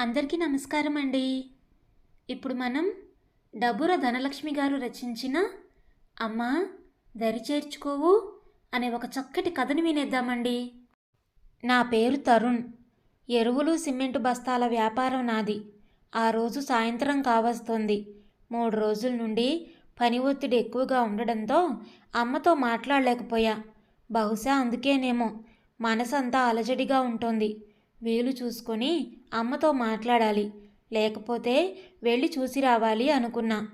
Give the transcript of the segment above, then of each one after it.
అందరికీ నమస్కారం అండి. ఇప్పుడు మనం డబుర ధనలక్ష్మి గారు రచించిన అమ్మ దరి చేర్చుకోవు అనే ఒక చక్కటి కథను వినేద్దామండి. నా పేరు తరుణ్. ఎరువులు సిమెంటు బస్తాల వ్యాపారం నాది. ఆ రోజు సాయంత్రం కావస్తుంది. మూడు రోజుల నుండి పని ఒత్తిడి ఎక్కువగా ఉండడంతో అమ్మతో మాట్లాడలేకపోయా. బహుశా అందుకేనేమో మనసంతా అలజడిగా ఉంటుంది. వీలు చూసుకొని అమ్మతో మాట్లాడాలి. లేకపోతే వెళ్ళి చూసి రావాలి అనుకున్నా.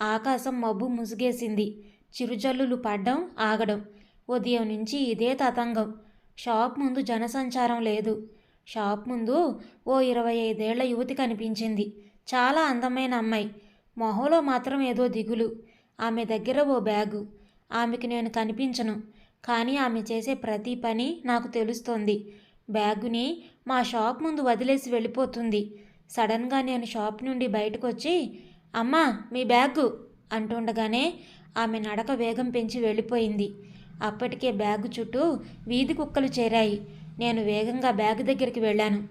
ఆకాశం మబ్బు ముసుగేసింది. చిరుజల్లులు పడ్డం ఆగడం. ఉదయం నుంచి ఇదే తతంగం. షాప్ ముందు జనసంచారం లేదు. షాప్ ముందు ఓ ఇరవై ఐదేళ్ళ యువతి కనిపించింది. చాలా అందమైన అమ్మాయి. మొహంలో మాత్రం ఏదో దిగులు. ఆమె దగ్గర ఓ బ్యాగు. ఆమెకి నేను కనిపించను. కానీ ఆమె చేసే ప్రతి పని నాకు తెలుస్తోంది. బ్యాగుని మా షాప్ ముందు వదిలేసి వెళ్ళిపోతుంది. సడన్గా నేను షాప్ నుండి బయటకు వచ్చి అమ్మా మీ బ్యాగు అంటుండగానే ఆమె నడక వేగం పెంచి వెళ్ళిపోయింది. అప్పటికే బ్యాగు చుట్టూ వీధి కుక్కలు చేరాయి. నేను వేగంగా బ్యాగు దగ్గరికి వెళ్ళాను.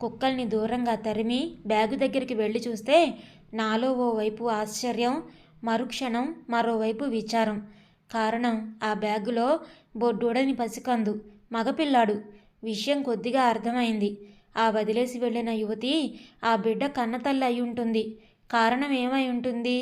కుక్కల్ని దూరంగా తరిమి బ్యాగు దగ్గరికి వెళ్ళి చూస్తే నాలో ఓ వైపు ఆశ్చర్యం మరుక్షణం మరోవైపు విచారం. కారణం ఆ బ్యాగులో బొడ్డూడని పసికందు మగపిల్లాడు. విషయం కొద్దిగా అర్థమైంది. ఆ వదిలేసి వెళ్ళిన యువతి ఆ బిడ్డ కన్నతల్లి అయి ఉంటుంది కారణం ఏమై ఉంటుంది?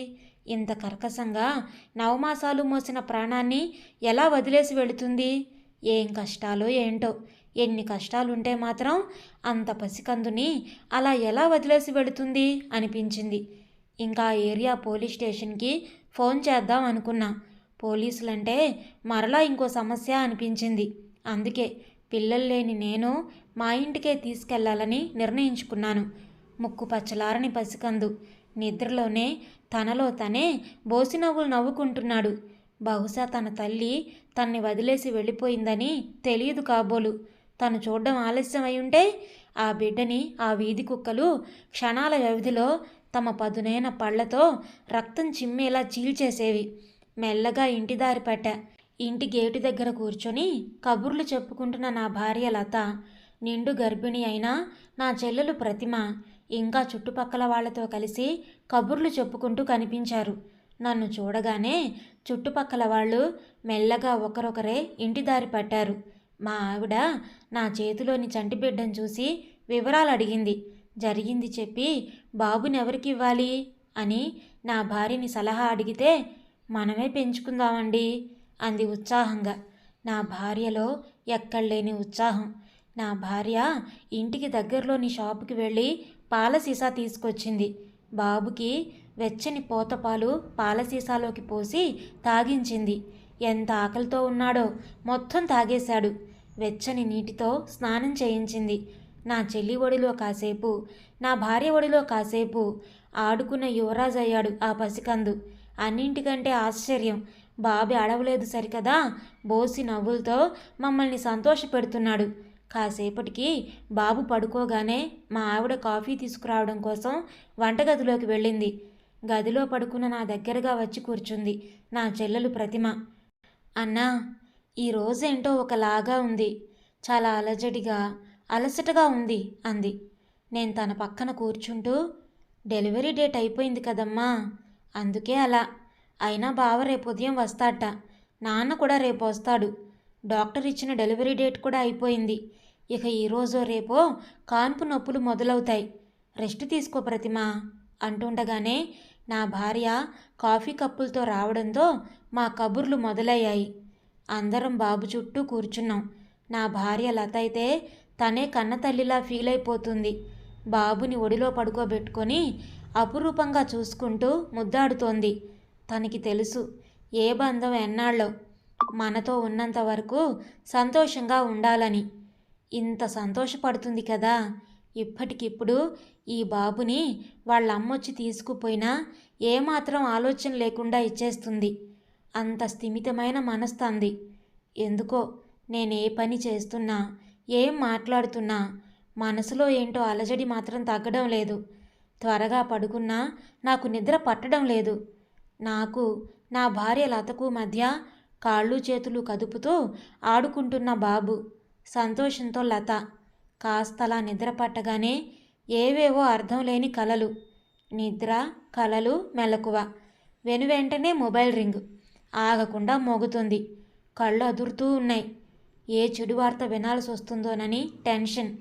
ఇంత కర్కశంగా నవమాసాలు మోసిన ప్రాణాన్ని ఎలా వదిలేసి వెళుతుంది? ఏం కష్టాలో ఏంటో? ఎన్ని కష్టాలుంటే మాత్రం అంత పసికందుని అలా ఎలా వదిలేసి వెళుతుంది? అనిపించింది. ఇంకా ఏరియా పోలీస్ స్టేషన్కి ఫోన్ చేద్దాం అనుకున్నా. పోలీసులంటే మరలా ఇంకో సమస్య అనిపించింది. అందుకే పిల్లలు లేని నేను మా ఇంటికే తీసుకెళ్ళాలని నిర్ణయించుకున్నాను. ముక్కు పచ్చలారని పసికందు. నిద్రలోనే తనలో తనే బోసి నవ్వులు నవ్వుకుంటున్నాడు. బహుశా తన తల్లి తన్ని వదిలేసి వెళ్ళిపోయిందని తెలియదు కాబోలు. తను చూడడం ఆలస్యం ఉంటే ఆ బిడ్డని ఆ వీధి కుక్కలు క్షణాల వ్యవధిలో తమ పదునైన పళ్ళతో రక్తం చిమ్మేలా చీల్చేసేవి. మెల్లగా ఇంటి దారి పట్టా. ఇంటి గేటు దగ్గర కూర్చొని కబుర్లు చెప్పుకుంటున్న నా భార్య లత. నిండు గర్భిణి అయిన నా చెల్లెలు ప్రతిమ. ఇంకా చుట్టుపక్కల వాళ్ళతో కలిసి కబుర్లు చెప్పుకుంటూ కనిపించారు. నన్ను చూడగానే చుట్టుపక్కల వాళ్ళు మెల్లగా ఒకరొకరే ఇంటి దారి పట్టారు. మా ఆవిడ నా చేతిలోని చంటి బిడ్డను చూసి వివరాలు అడిగింది. జరిగింది చెప్పి బాబుని ఎవరికి ఇవ్వాలి? అని నా భార్యని సలహా అడిగితే మనమే పెంచుకుందామండి. అంది ఉత్సాహంగా. నా భార్యలో ఎక్కడలేని ఉత్సాహం. నా భార్య ఇంటికి దగ్గరలోని షాపుకి వెళ్ళి పాల సీసా తీసుకొచ్చింది. బాబుకి వెచ్చని పోతపాలు పాల సీసాలోకి పోసి తాగించింది. ఎంత ఆకలితో ఉన్నాడో మొత్తం తాగేశాడు. వెచ్చని నీటితో స్నానం చేయించింది. నా చెల్లి ఒడిలో కాసేపు నా భార్య ఒడిలో కాసేపు ఆడుకున్న యువరాజు అయ్యాడు ఆ పసికందు. అన్నింటికంటే ఆశ్చర్యం బాబి అడవలేదు సరికదా? బోసి నవ్వులతో మమ్మల్ని సంతోషపెడుతున్నాడు. కాసేపటికి బాబు పడుకోగానే మా ఆవిడ కాఫీ తీసుకురావడం కోసం వంటగదిలోకి వెళ్ళింది. గదిలో పడుకున్న నా దగ్గరగా వచ్చి కూర్చుంది. నా చెల్లెలు ప్రతిమ. అన్నా ఈరోజేంటో ఒకలాగా ఉంది. చాలా అలజడిగా అలసటగా ఉంది అంది. నేను తన పక్కన కూర్చుంటూ డెలివరీ డేట్ అయిపోయింది కదమ్మా. అందుకే అలా. అయినా బావ రేపు ఉదయం వస్తాడట. నాన్న కూడా రేపు వస్తాడు. డాక్టర్ ఇచ్చిన డెలివరీ డేట్ కూడా అయిపోయింది. ఇక ఈరోజో రేపో కాన్పు నొప్పులు మొదలవుతాయి. రెస్ట్ తీసుకో ప్రతిమా అంటుండగానే నా భార్య కాఫీ కప్పులతో రావడంతో మా కబుర్లు మొదలయ్యాయి. అందరం బాబు చుట్టూ కూర్చున్నాం. నా భార్య లత అయితే తనే కన్న తల్లిలా ఫీల్ అయిపోతుంది బాబుని ఒడిలో పడుకోబెట్టుకొని అపురూపంగా చూసుకుంటూ ముద్దాడుతోంది. తనకి తెలుసు. ఏ బంధం ఎన్నాళ్ళో మనతో ఉన్నంత వరకు సంతోషంగా ఉండాలని. ఇంత సంతోషపడుతుంది కదా. ఇప్పటికిప్పుడు ఈ బాబుని వాళ్ళ అమ్మొచ్చి తీసుకుపోయినా ఏమాత్రం ఆలోచన లేకుండా ఇచ్చేస్తుంది. అంత స్థిమితమైన మనస్తంది. ఎందుకో నేను ఏ పని చేస్తున్నా ఏం మాట్లాడుతున్నా మనసులో ఏంటో అలజడి మాత్రం తగ్గడం లేదు. త్వరగా పడుకున్నా నాకు నిద్ర పట్టడం లేదు. నాకు నా భార్య లతకు మధ్య కాళ్ళు చేతులు కదుపుతూ ఆడుకుంటున్న బాబు. సంతోషంతో లత కాస్తలా నిద్ర పట్టగానే ఏవేవో అర్థం లేని కలలు. నిద్ర కలలు మెలకువ. వెను వెంటనే మొబైల్ రింగ్. ఆగకుండా మోగుతుంది. కళ్ళు అదురుతూ ఉన్నాయి. ఏ చెడు వార్త వినాల్సి వస్తుందోనని టెన్షన్.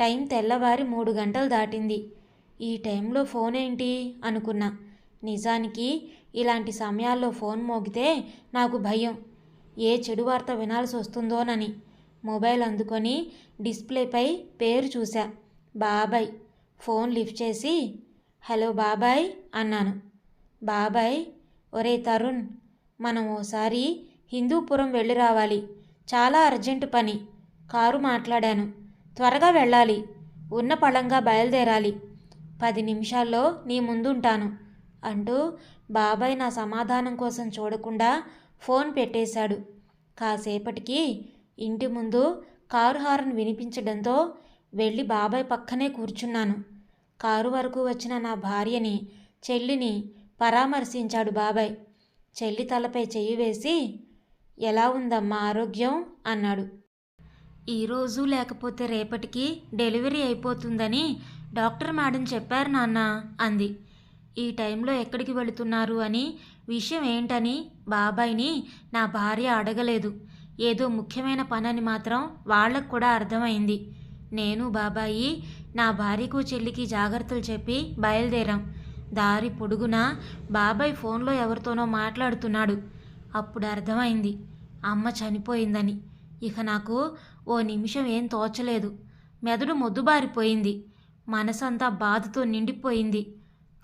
టైం తెల్లవారి మూడు గంటలు దాటింది. ఈ టైంలో ఫోన్ ఏంటి? అనుకున్నా. నిజానికి ఇలాంటి సమయాల్లో ఫోన్ మోగితే నాకు భయం. ఏ చెడు వార్త వినాల్సి వస్తుందోనని. మొబైల్ అందుకొని డిస్ప్లేపై పేరు చూశా. బాబాయ్. ఫోన్ లిఫ్ట్ చేసి హలో బాబాయ్ అన్నాను. బాబాయ్ ఒరే తరుణ్ మనం ఓసారి హిందూపురం వెళ్ళి రావాలి. చాలా అర్జెంటు పని. కారు మాట్లాడాను. త్వరగా వెళ్ళాలి. ఉన్న పళంగా బయలుదేరాలి. పది నిమిషాల్లో నీ ముందుంటాను అంటూ బాబాయ్ నా సమాధానం కోసం చూడకుండా ఫోన్ పెట్టేశాడు. కాసేపటికి ఇంటి ముందు కారు హారన్ వినిపించడంతో వెళ్ళి బాబాయ్ పక్కనే కూర్చున్నాను. కారు వరకు వచ్చిన నా భార్యని చెల్లిని పరామర్శించాడు బాబాయ్. చెల్లి తలపై చెయ్యి వేసి ఎలా ఉందమ్మా ఆరోగ్యం? అన్నాడు. ఈరోజు లేకపోతే రేపటికి డెలివరీ అయిపోతుందని డాక్టర్ మేడం చెప్పారు నాన్న అంది. ఈ టైంలో ఎక్కడికి వెళుతున్నారు అని? విషయం ఏంటని? బాబాయ్ని నా భార్య అడగలేదు. ఏదో ముఖ్యమైన పనని మాత్రం వాళ్ళకు కూడా అర్థమైంది. నేను బాబాయి నా భార్యకు చెల్లికి జాగ్రత్తలు చెప్పి బయలుదేరాం. దారి పొడుగునా బాబాయ్ ఫోన్లో ఎవరితోనో మాట్లాడుతున్నాడు. అప్పుడు అర్థమైంది. అమ్మ చనిపోయిందని. ఇక నాకు ఓ నిమిషం ఏం తోచలేదు. మెదడు మొద్దుబారిపోయింది. మనసంతా బాధతో నిండిపోయింది.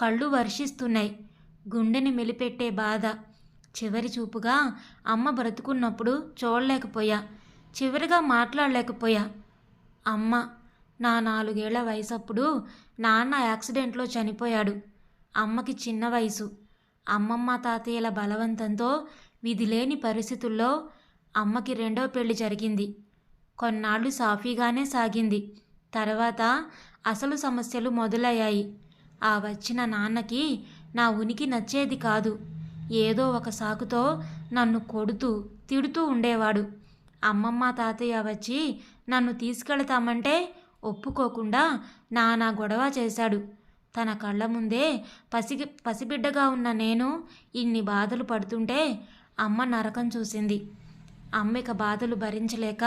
కళ్ళు వర్షిస్తున్నాయి. గుండెని మెలిపెట్టే బాధ. చివరి చూపుగా అమ్మ బ్రతుకున్నప్పుడు చూడలేకపోయా. చివరిగా మాట్లాడలేకపోయా. అమ్మ నా నాలుగేళ్ళ వయసప్పుడు నాన్న యాక్సిడెంట్లో చనిపోయాడు. అమ్మకి చిన్న వయసు. అమ్మమ్మ తాతయ్యల బలవంతంతో విధిలేని పరిస్థితుల్లో అమ్మకి రెండో పెళ్ళి జరిగింది. కొన్నాళ్ళు సాఫీగానే సాగింది. తర్వాత అసలు సమస్యలు మొదలయ్యాయి. ఆ వచ్చిన నాన్నకి నా ఉనికి నచ్చేది కాదు. ఏదో ఒక సాకుతో నన్ను కొడుతూ తిడుతూ ఉండేవాడు. అమ్మమ్మ తాతయ్య వచ్చి నన్ను తీసుకెళ్తామంటే ఒప్పుకోకుండా నానా గొడవ చేశాడు. తన కళ్ళ ముందే పసిగి పసిబిడ్డగా ఉన్న నేను ఇన్ని బాధలు పడుతుంటే అమ్మ నరకం చూసింది. అమ్మిక బాధలు భరించలేక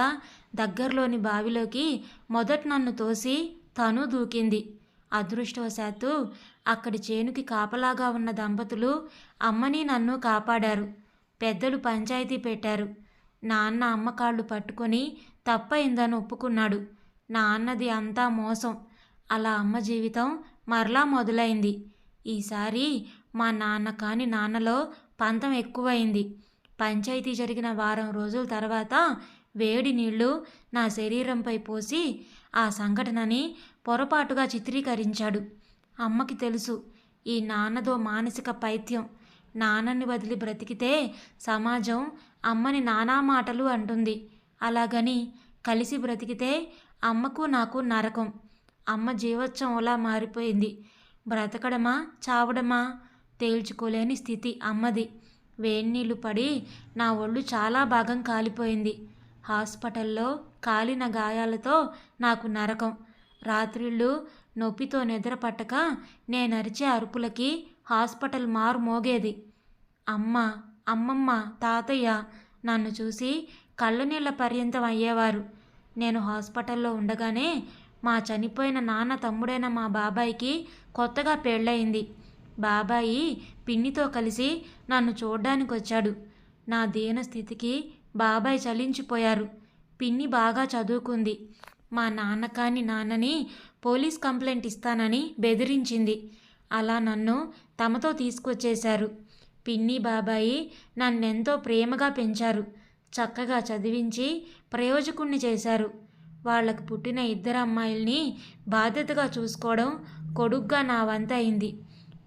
దగ్గరలోని బావిలోకి మొదట నన్ను తోసి తను దూకింది. అదృష్టవశాత్తు అక్కడి చేనుకి కాపలాగా ఉన్న దంపతులు అమ్మని నన్ను కాపాడారు. పెద్దలు పంచాయతీ పెట్టారు. నాన్న అమ్మ కాళ్ళు పట్టుకొని తప్పయిందని ఒప్పుకున్నాడు. నాన్నది అంతా మోసం. అలా అమ్మ జీవితం మరలా మొదలైంది. ఈసారి మా నాన్న కాని నాన్నలో పంతం ఎక్కువైంది. పంచాయతీ జరిగిన వారం రోజుల తర్వాత వేడి నీళ్ళు నా శరీరంపై పోసి ఆ సంఘటనని పొరపాటుగా చిత్రీకరించాడు. అమ్మకి తెలుసు ఈ నాన్నదో మానసిక పైత్యం. నాన్నని వదిలి బ్రతికితే సమాజం అమ్మని నానా మాటలు అంటుంది. అలాగని కలిసి బ్రతికితే అమ్మకు నాకు నరకం. అమ్మ జీవోత్సవంలా మారిపోయింది. బ్రతకడమా చావడమా? తేల్చుకోలేని స్థితి అమ్మది. వేన్నీళ్ళు పడి నా ఒళ్ళు చాలా భాగం కాలిపోయింది. హాస్పిటల్లో కాలిన గాయాలతో నాకు నరకం. రాత్రిళ్ళు నొప్పితో నిద్ర పట్టక నేనరిచే అరుపులకి హాస్పిటల్ మారు మోగేది. అమ్మ అమ్మమ్మ తాతయ్య నన్ను చూసి కళ్ళనీళ్ళ పర్యంతం అయ్యేవారు. నేను హాస్పిటల్లో ఉండగానే మా చనిపోయిన నాన్న తమ్ముడైన మా బాబాయికి కొత్తగా పెళ్ళయింది. బాబాయి పిన్నితో కలిసి నన్ను చూడ్డానికి వచ్చాడు నా దీన స్థితికి బాబాయ్ చలించిపోయారు. పిన్ని బాగా చదువుకుంది. మా నాన్న కాని నాన్నని పోలీస్ కంప్లైంట్ ఇస్తానని బెదిరించింది. అలా నన్ను తమతో తీసుకొచ్చేశారు. పిన్ని బాబాయి నన్నెంతో ప్రేమగా పెంచారు. చక్కగా చదివించి ప్రయోజకుణ్ణి చేశారు. వాళ్ళకు పుట్టిన ఇద్దరు అమ్మాయిల్ని బాధ్యతగా చూసుకోవడం కొడుగ్గా నా వంత అయింది.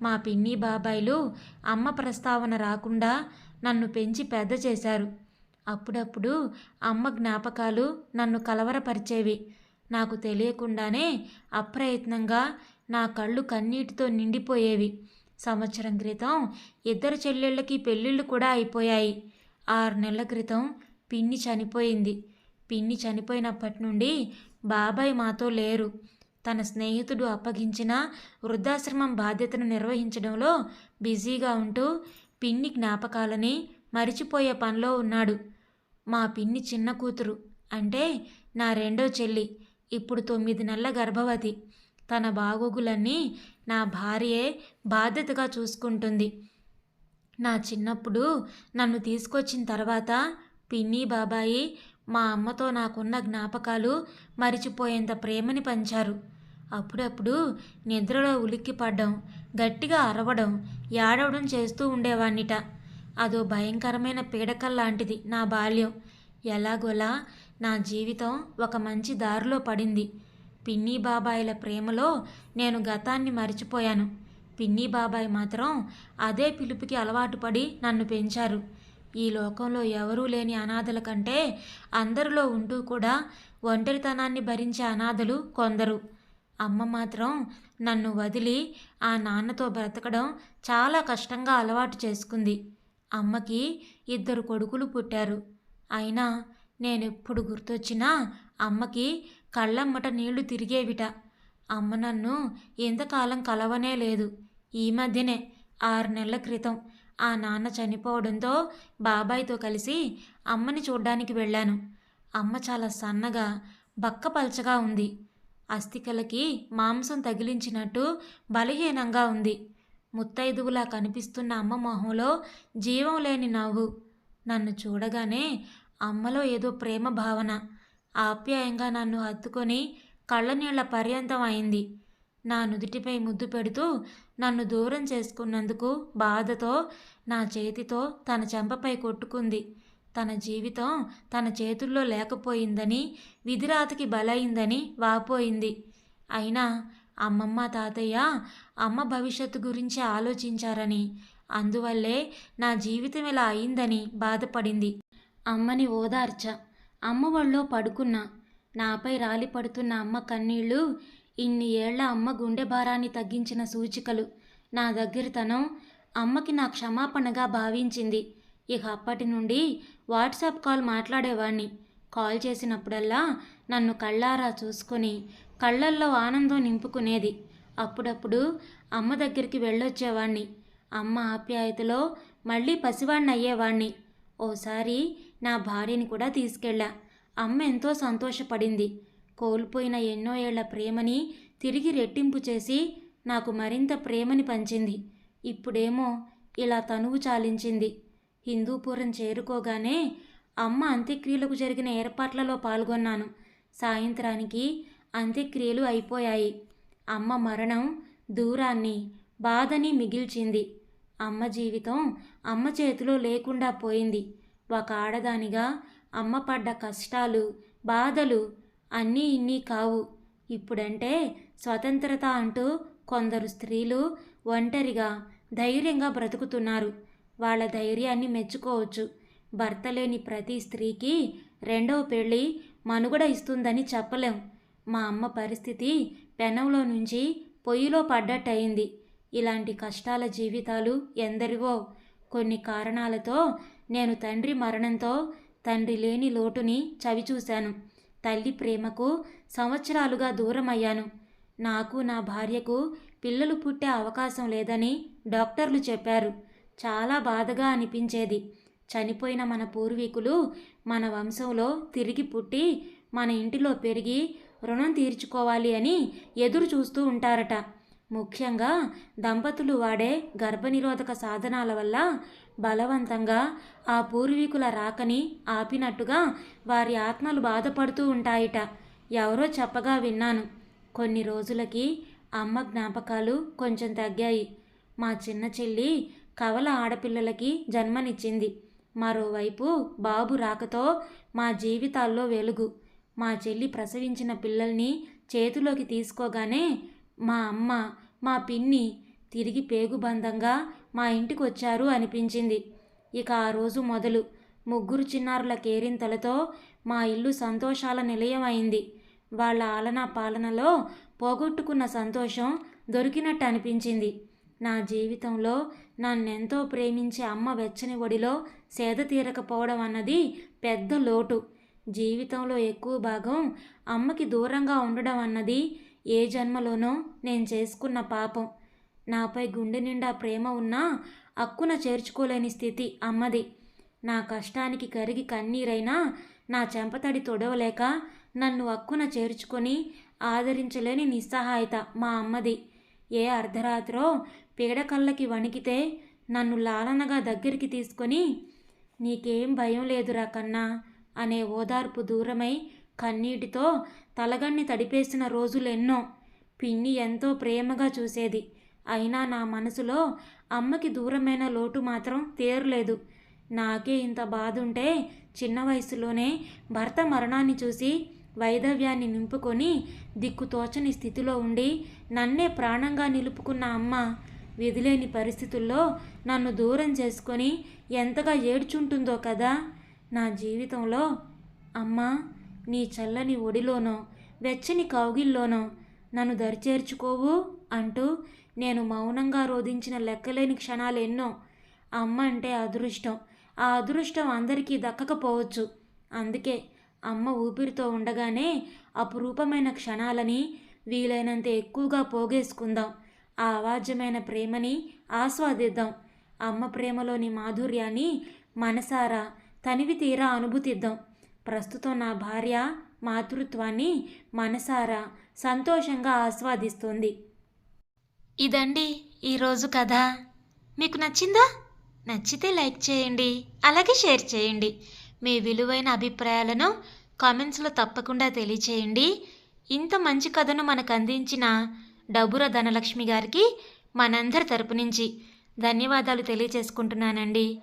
మా పిన్ని బాబాయిలు అమ్మ ప్రస్తావన రాకుండా నన్ను పెంచి పెద్ద చేశారు. అప్పుడప్పుడు అమ్మ జ్ఞాపకాలు నన్ను కలవరపరిచేవి. నాకు తెలియకుండానే అప్రయత్నంగా నా కళ్ళు కన్నీటితో నిండిపోయేవి. సంవత్సరం క్రితం ఇద్దరు చెల్లెళ్ళకి పెళ్ళిళ్ళు కూడా అయిపోయాయి. ఆరు నెలల క్రితం పిన్ని చనిపోయింది. పిన్ని చనిపోయినప్పటి నుండి బాబాయ్ మాతో లేరు. తన స్నేహితుడు అప్పగించిన వృద్ధాశ్రమం బాధ్యతను నిర్వహించడంలో బిజీగా ఉంటూ పిన్ని జ్ఞాపకాలని మరిచిపోయే పనిలో ఉన్నాడు. మా పిన్ని చిన్న కూతురు. అంటే నా రెండో చెల్లి. ఇప్పుడు తొమ్మిది నెలల గర్భవతి. తన బాగోగులన్నీ నా భార్యే బాధ్యతగా చూసుకుంటుంది. నా చిన్నప్పుడు నన్ను తీసుకొచ్చిన తర్వాత పిన్ని బాబాయి మా అమ్మతో నాకున్న జ్ఞాపకాలు మరిచిపోయేంత ప్రేమని పంచారు. అప్పుడప్పుడు నిద్రలో ఉలిక్కి పడ్డం గట్టిగా అరవడం ఏడవడం చేస్తూ ఉండేవాణ్ణిట అదో భయంకరమైన పీడకల్లాంటిది నా బాల్యం. ఎలాగోలా నా జీవితం ఒక మంచి దారిలో పడింది. పిన్ని బాబాయిల ప్రేమలో నేను గతాన్ని మరిచిపోయాను. పిన్ని బాబాయ్ మాత్రం అదే పిలుపుకి అలవాటు పడి నన్ను పెంచారు. ఈ లోకంలో ఎవరూ లేని అనాథల కంటే అందరిలో ఉంటూ కూడా ఒంటరితనాన్ని భరించే అనాథలు కొందరు. అమ్మ మాత్రం నన్ను వదిలి ఆ నాన్నతో బ్రతకడం చాలా కష్టంగా అలవాటు చేసుకుంది. అమ్మకి ఇద్దరు కొడుకులు పుట్టారు. అయినా నేనెప్పుడు గుర్తొచ్చినా అమ్మకి కళ్ళమ్మట నీళ్ళు తిరిగేవిట. అమ్మ నన్ను ఇంతకాలం కలవనే లేదు. ఈ మధ్యనే ఆరు నెలల క్రితం ఆ నాన్న చనిపోవడంతో బాబాయ్తో కలిసి అమ్మని చూడ్డానికి వెళ్ళాను. అమ్మ చాలా సన్నగా బక్కపల్చగా ఉంది. అస్థికలకి మాంసం తగిలించినట్టు బలహీనంగా ఉంది. ముత్తైదువులా కనిపిస్తున్న అమ్మ మొహంలో జీవం లేని నవ్వు. నన్ను చూడగానే అమ్మలో ఏదో ప్రేమ భావన. ఆప్యాయంగా నన్ను హత్తుకొని కళ్ళనీళ్ళ పర్యంతం అయింది. నా నుదుటిపై ముద్దు పెడుతూ నన్ను దూరం చేసుకున్నందుకు బాధతో నా చేతితో తన చెంపపై కొట్టుకుంది. తన జీవితం తన చేతుల్లో లేకపోయిందని విధిరాతకి బలయిందని వాపోయింది. అయినా అమ్మమ్మ తాతయ్య అమ్మ భవిష్యత్తు గురించి ఆలోచించారని. అందువల్లే నా జీవితం ఇలా అయిందని బాధపడింది. అమ్మని ఓదార్చ. అమ్మ ఒళ్ళో పడుకున్నా. నాపై రాలి పడుతున్న అమ్మ కన్నీళ్ళు ఇన్ని ఏళ్ళ అమ్మ గుండె భారాన్ని తగ్గించిన సూచికలు. నా దగ్గరతనం అమ్మకి నా క్షమాపణగా భావించింది. ఇక అప్పటి నుండి వాట్సాప్ కాల్ మాట్లాడేవాణ్ణి. కాల్ చేసినప్పుడల్లా నన్ను కళ్ళారా చూసుకొని కళ్ళల్లో ఆనందం నింపుకునేది. అప్పుడప్పుడు అమ్మ దగ్గరికి వెళ్ళొచ్చేవాణ్ణి. అమ్మ ఆప్యాయతలో మళ్ళీ పసివాణ్ణి అయ్యేవాణ్ణి ఓసారి నా భార్యని కూడా తీసుకెళ్ళా. అమ్మ ఎంతో సంతోషపడింది. కోల్పోయిన ఎన్నో ఏళ్ళ ప్రేమని తిరిగి రెట్టింపు చేసి నాకు మరింత ప్రేమని పంచింది. ఇప్పుడేమో ఇలా తనువు చాలించింది. హిందూపురం చేరుకోగానే అమ్మ అంత్యక్రియలకు జరిగిన ఏర్పాట్లలో పాల్గొన్నాను. సాయంత్రానికి అంత్యక్రియలు అయిపోయాయి. అమ్మ మరణం దూరాన్ని బాధని మిగిల్చింది. అమ్మ జీవితం అమ్మ చేతిలో లేకుండా పోయింది. ఒక ఆడదానిగా అమ్మ పడ్డ కష్టాలు బాధలు అన్నీ ఇన్నీ కావు. ఇప్పుడంటే స్వతంత్రత అంటూ కొందరు స్త్రీలు ఒంటరిగా ధైర్యంగా బ్రతుకుతున్నారు. వాళ్ళ ధైర్యాన్ని మెచ్చుకోవచ్చు. భర్త లేని ప్రతి స్త్రీకి రెండవ పెళ్ళి మనుగడ ఇస్తుందని చెప్పలేం. మా అమ్మ పరిస్థితి పెనంలో నుంచి పొయ్యిలో పడ్డట్టయింది. ఇలాంటి కష్టాల జీవితాలు ఎందరివో. కొన్ని కారణాలతో నేను తండ్రి మరణంతో తండ్రి లేని లోటుని చవిచూశాను. తల్లి ప్రేమకు సంవత్సరాలుగా దూరమయ్యాను. నాకు నా భార్యకు పిల్లలు పుట్టే అవకాశం లేదని డాక్టర్లు చెప్పారు. చాలా బాధగా అనిపించేది. చనిపోయిన మన పూర్వీకులు మన వంశంలో తిరిగి పుట్టి మన ఇంటిలో పెరిగి రుణం తీర్చుకోవాలి అని ఎదురు చూస్తూ ఉంటారట. ముఖ్యంగా దంపతులు వాడే గర్భనిరోధక సాధనాల వల్ల బలవంతంగా ఆ పూర్వీకుల రాకని ఆపినట్టుగా వారి ఆత్మలు బాధపడుతూ ఉంటాయిట. ఎవరో చెప్పగా విన్నాను. కొన్ని రోజులకి అమ్మ జ్ఞాపకాలు కొంచెం తగ్గాయి. మా చిన్న చెల్లి కవల ఆడపిల్లలకి జన్మనిచ్చింది. మరోవైపు బాబు రాకతో మా జీవితాల్లో వెలుగు. మా చెల్లి ప్రసవించిన పిల్లల్ని చేతిలోకి తీసుకోగానే మా అమ్మ మా పిన్ని తిరిగి పేగుబంధంగా మా ఇంటికి వచ్చారు అనిపించింది. ఇక ఆ రోజు మొదలు ముగ్గురు చిన్నారుల కేరింతలతో మా ఇల్లు సంతోషాల నిలయం అయింది. వాళ్ళ ఆలనా పాలనలో పోగొట్టుకున్న సంతోషం దొరికినట్టు అనిపించింది. నా జీవితంలో నన్నెంతో ప్రేమించే అమ్మ వెచ్చని ఒడిలో సేద తీరకపోవడం అన్నది పెద్ద లోటు. జీవితంలో ఎక్కువ భాగం అమ్మకి దూరంగా ఉండడం అన్నది ఏ జన్మలోనో నేను చేసుకున్న పాపం. నాపై గుండె నిండా ప్రేమ ఉన్నా అక్కున చేర్చుకోలేని స్థితి అమ్మది. నా కష్టానికి కరిగి కన్నీరైనా నా చెంపతడి తొడవలేక నన్ను అక్కున చేర్చుకొని ఆదరించలేని నిస్సహాయత మా అమ్మది. ఏ అర్ధరాత్రో పీడకళ్ళకి వణికితే నన్ను లాలనగా దగ్గరికి తీసుకొని నీకేం భయం లేదురా కన్నా. అనే ఓదార్పు దూరమై కన్నీటితో తలగన్ని తడిపేసిన రోజులెన్నో పిన్ని ఎంతో ప్రేమగా చూసేది. అయినా నా మనసులో అమ్మకి దూరమైన లోటు మాత్రం తీరలేదు. నాకే ఇంత బాధుంటే చిన్న వయసులోనే భర్త మరణాన్ని చూసి వైధవ్యాన్ని నింపుకొని దిక్కుతోచని స్థితిలో ఉండి నన్నే ప్రాణంగా నిలుపుకున్న అమ్మ విధిలేని పరిస్థితుల్లో నన్ను దూరం చేసుకొని ఎంతగా ఏడ్చుంటుందో కదా. నా జీవితంలో అమ్మా నీ చల్లని ఒడిలోనో వెచ్చని కౌగిల్లోనో నన్ను దరిచేర్చుకోవు అంటూ నేను మౌనంగా రోధించిన లెక్కలేని క్షణాలు ఎన్నో. అమ్మ అంటే అదృష్టం. ఆ అదృష్టం అందరికీ దక్కకపోవచ్చు. అందుకే అమ్మ ఊపిరితో ఉండగానే అపురూపమైన క్షణాలని వీలైనంత ఎక్కువగా పోగేసుకుందాం. ఆ అవాజ్యమైన ప్రేమని ఆస్వాదిద్దాం. అమ్మ ప్రేమలోని మాధుర్యాన్ని మనసారా తనివి తీరా అనుభూతిద్దాం. ప్రస్తుతం నా భార్య మాతృత్వాన్ని మనసారా సంతోషంగా ఆస్వాదిస్తుంది. ఇదండి ఈరోజు కథ. మీకు నచ్చిందా? నచ్చితే లైక్ చేయండి అలాగే షేర్ చేయండి. మీ విలువైన అభిప్రాయాలను కామెంట్స్లో తప్పకుండా తెలియచేయండి. ఇంత మంచి కథను మనకు అందించిన డబుర ధనలక్ష్మి గారికి మనందరి తరపు నుంచి ధన్యవాదాలు తెలియచేసుకుంటున్నానండి.